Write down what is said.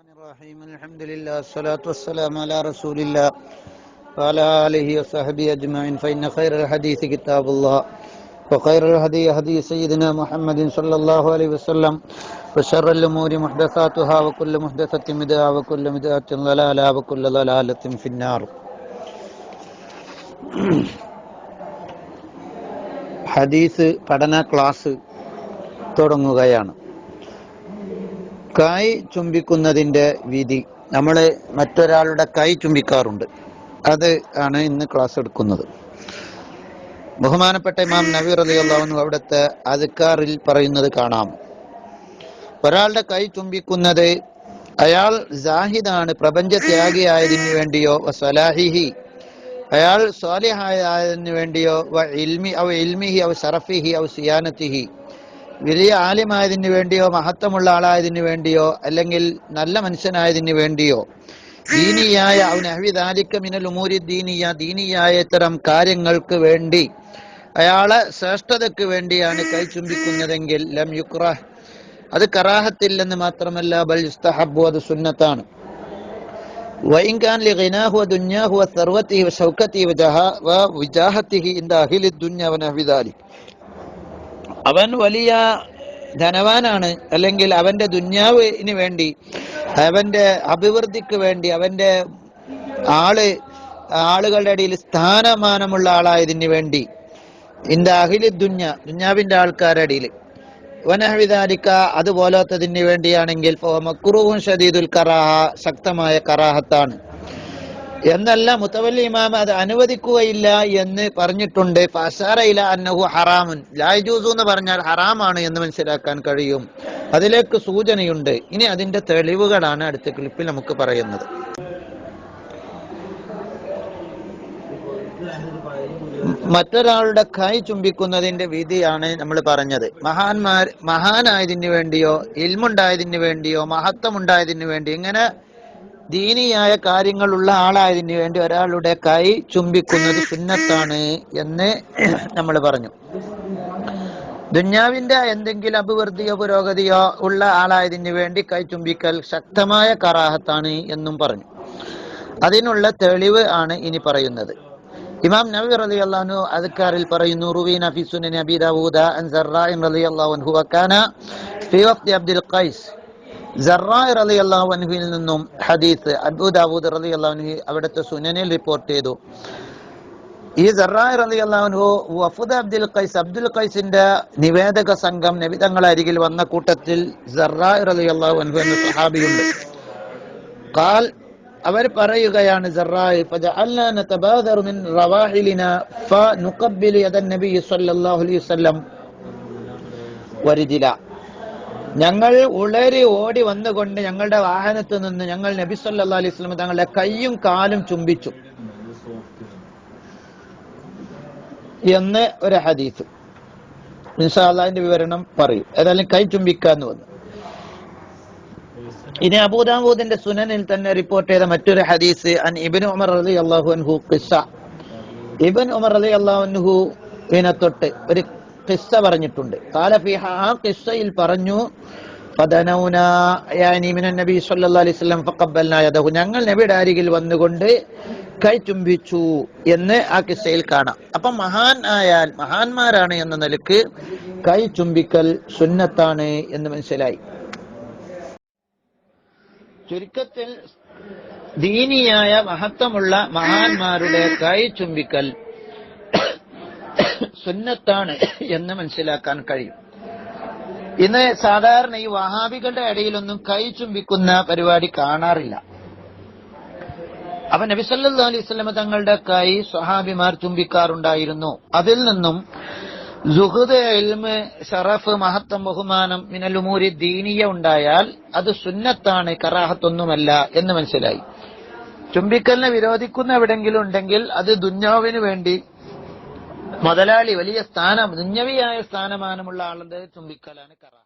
الرحيم الحمد لله الصلاة والسلام على رسول الله وعلى آله وصحبه أجمعين فإن خير الحديث كتاب الله وخير الهدي هدي سيدنا محمد صلى الله عليه وسلم وشر الأمور محدثاتها وكل محدثة بدعة وكل بدعة ضلالة وكل ضلالة في النار ഹദീസ് പഠന ക്ലാസ് തുടങ്ങുകയാണ് കൈ ചുംബിക്കുന്നതിന്റെ വിധി. നമ്മൾ മറ്റൊരാളുടെ കൈ ചുംബിക്കാറുണ്ട്. അത് ആണ് ഇന്ന് ക്ലാസ് എടുക്കുന്നത്. ബഹുമാനപ്പെട്ട ഇമാം നബീർ അലി അള്ളാഹുന്നു അവിടുത്തെ അധികാറിൽ പറയുന്നത് കാണാം. ഒരാളുടെ കൈ ചുംബിക്കുന്നത് അയാൾ ജാഹിദാണ് പ്രപഞ്ച ത്യാഗിയായതിനു വേണ്ടിയോ സലാഹിഹി അയാൾ സ്വാലിഹായതിനു വേണ്ടിയോ ഇൽമി അവ ഇൽമിഹി അവ സറഫിഹി അവ സിയാനത്തിഹി വലിയ ആലിമായതിനു വേണ്ടിയോ മഹത്വമുള്ള ആളായതിനു വേണ്ടിയോ അല്ലെങ്കിൽ നല്ല മനുഷ്യനായതിനു വേണ്ടിയോ ദീനിയായ അവനഹ്വിദാലിക്ക മിനൽ ഉമൂരി ദീനിയ ദീനിയായ ഇത്തരം കാര്യങ്ങൾക്ക് വേണ്ടി അയാളെ ശ്രേഷ്ഠതയ്ക്ക് വേണ്ടിയാണ് കൈ ചുംബിക്കുന്നതെങ്കിൽ ലം യുക്ര അത് കറാഹത്തില്ലെന്ന് മാത്രമല്ല ബൽ യുസ്തഹബു അത് സുന്നത്താണ് وإن كان لغناه ودنياه وثروته وشوكته وجها- ووجاهته عند أهل الدنيا ونحو ذلك അവൻ വലിയ ധനവാനാണ്. അല്ലെങ്കിൽ അവന്റെ ദുന്യാവിന് വേണ്ടി അവന്റെ അഭിവൃദ്ധിക്ക് വേണ്ടി അവന്റെ ആൾ ആളുകളുടെ ഇടയിൽ സ്ഥാനമാനമുള്ള ആളായതിന് വേണ്ടി ഇന്ത അഖിലി ദുന്യ ദുന്യാവിന്റെ ആൾക്കാരുടെ ഇടയിൽ. വനഹവിദാലിക്ക അതുപോലത്തതിന് വേണ്ടിയാണെങ്കിൽ മക്രൂഹും ഷദീദുൽ കറാഹ ശക്തമായ കറാഹത്താണ്. എന്നല്ല മുത്തവല്ലി ഇമാമ അത് അനുവദിക്കുകയില്ല എന്ന് പറഞ്ഞിട്ടുണ്ട്. ഫസാറയില അന്നഹു ഹറാമുൻ. ലായ്ജൂസു എന്ന് പറഞ്ഞാൽ ഹറാമാണ് എന്ന് മനസ്സിലാക്കാൻ കഴിയും. അതിലേക്ക് സൂചനയുണ്ട്. ഇനി അതിന്റെ തെളിവുകളാണ് അടുത്ത ക്ലിപ്പിൽ നമുക്ക് പറയുന്നത്. മറ്റൊരാളുടെ കൈ ചുംബിക്കുന്നതിന്റെ വിധിയാണ് നമ്മൾ പറഞ്ഞത്. മഹാന്മാർ മഹാനായതിനു വേണ്ടിയോ ഇൽമുണ്ടായതിനു വേണ്ടിയോ മഹത്വമുണ്ടായതിനു വേണ്ടി ഇങ്ങനെ ദീനിയായ കാര്യങ്ങളുള്ള ആളായതിനു വേണ്ടി ഒരാളുടെ കൈ ചുംബിക്കുന്നത് സുന്നത്താണ് എന്ന് നമ്മൾ പറഞ്ഞു. ദുന്യാവിന്റെ എന്തെങ്കിലും അഭിവൃദ്ധിയോ പുരോഗതിയോ ഉള്ള ആളായതിനു വേണ്ടി കൈ ചുംബിക്കൽ ശക്തമായ കറാഹത്താണ് എന്നും പറഞ്ഞു. അതിനുള്ള തെളിവ് ആണ് ഇനി പറയുന്നത്. ഇമാം നബി റലി അള്ളഹു അദ്കാറിൽ പറയുന്നു റുവീന ഫി സുനൻ അബി ദാവൂദ അൻ സറാഇ റളിയല്ലാഹു അൻഹു ഫി വഖ്തി അബ്ദുൽ ഖൈസ് സറാഇ റളിയല്ലാഹു അൻഹുവിൽ നിന്നും ഹദീസ് അബൂ ദാവൂദ് റളിയല്ലാഹു അൻഹു അവിടുത്തെ സുനനിൽ റിപ്പോർട്ട് ചെയ്തു. ഈ സറാഇ റളിയല്ലാഹു അൻഹു വഫുദ് അബ്ദുൽ ഖൈസ് അബ്ദുൽ ഖൈസിന്റെ നിവേദക സംഘം നബി തങ്ങളെ അരികിൽ വന്ന കൂട്ടത്തിൽ സറാഇ റളിയല്ലാഹു അൻഹു എന്ന സഹാബിയുണ്ട് ഖാൽ അവർ പറയുകയാണ് സറായി അല്ലാ നതബാദറു മിൻ റവാഹിലിന ഫനുഖബ്ബിലു യദൻ നബി സല്ലല്ലാഹു അലൈഹി വസല്ലം. വരിജില ഞങ്ങൾ ഉളരി ഓടി വന്നുകൊണ്ട് ഞങ്ങളുടെ വാഹനത്തിൽ നിന്ന് ഞങ്ങൾ നബി സല്ലാ അലൈഹി സ്വലം തങ്ങളുടെ കൈയും കാലും ചുംബിച്ചു. എന്ന് ഒരു ഹദീസ്. അള്ളാഹിന്റെ വിവരണം പറയും. ഏതായാലും കൈ ചുംബിക്കാന്ന് വന്നു. ഇനി അബൂദാബൂദിന്റെ സുനനിൽ തന്നെ റിപ്പോർട്ട് ചെയ്ത മറ്റൊരു ഹദീസ് അൻ ഇബിൻ ഉമർ അലി അള്ളാഹു അൻഹു ഖിസ്സ. ഇബൻ ഉമർ അലി അള്ളാഹു അൻഹുവിനെ തൊട്ട് ഒരു കിസ്സ പറഞ്ഞിട്ടുണ്ട്. കാലഫിഹ ആ കിസ്സയിൽ പറഞ്ഞു ഞങ്ങൾ നബിയുടെ അരികിൽ വന്നുകൊണ്ട് കൈ ചുംബിച്ചു എന്ന് ആ കിസ്സയിൽ കാണാം. അപ്പൊ മഹാൻ ആയാൽ മഹാന്മാരാണ് എന്ന നിലയ്ക്ക് കൈ ചുംബിക്കൽ സുന്നത്താണ് എന്ന് മനസ്സിലായി. ചുരുക്കത്തിൽ ദീനിയായ മഹത്വമുള്ള മഹാന്മാരുടെ കൈ ചുംബിക്കൽ സുന്നത്താണ് എന്ന് മനസ്സിലാക്കാൻ കഴിയും. ഇന്ന് സാധാരണ ഈ വഹാബികളുടെ ഇടയിലൊന്നും കൈ ചുംബിക്കുന്ന പരിപാടി കാണാറില്ല. അപ്പൊ നബി സല്ലല്ലാഹു അലൈഹി വസല്ലമ തങ്ങളുടെ കൈ സ്വഹാബിമാർ ചുംബിക്കാറുണ്ടായിരുന്നു. അതിൽ നിന്നും ഇൽമ് ഷറഫ് മഹത്തം ബഹുമാനം മിനലുമൂരി ദീനീയ ഉണ്ടായാൽ അത് സുന്നത്താണ് കറാഹത്തൊന്നുമല്ല എന്ന് മനസ്സിലായി. ചുംബിക്കലിനെ വിരോധിക്കുന്ന എവിടെങ്കിലും ഉണ്ടെങ്കിൽ അത് ദുന്യാവിന് വേണ്ടി മുതലാളി വലിയ സ്ഥാനം ദുഞ്ഞവിയായ സ്ഥാനമാനമുള്ള ആളുടെ ചുംബിക്കലാണ് കറാഹത്ത്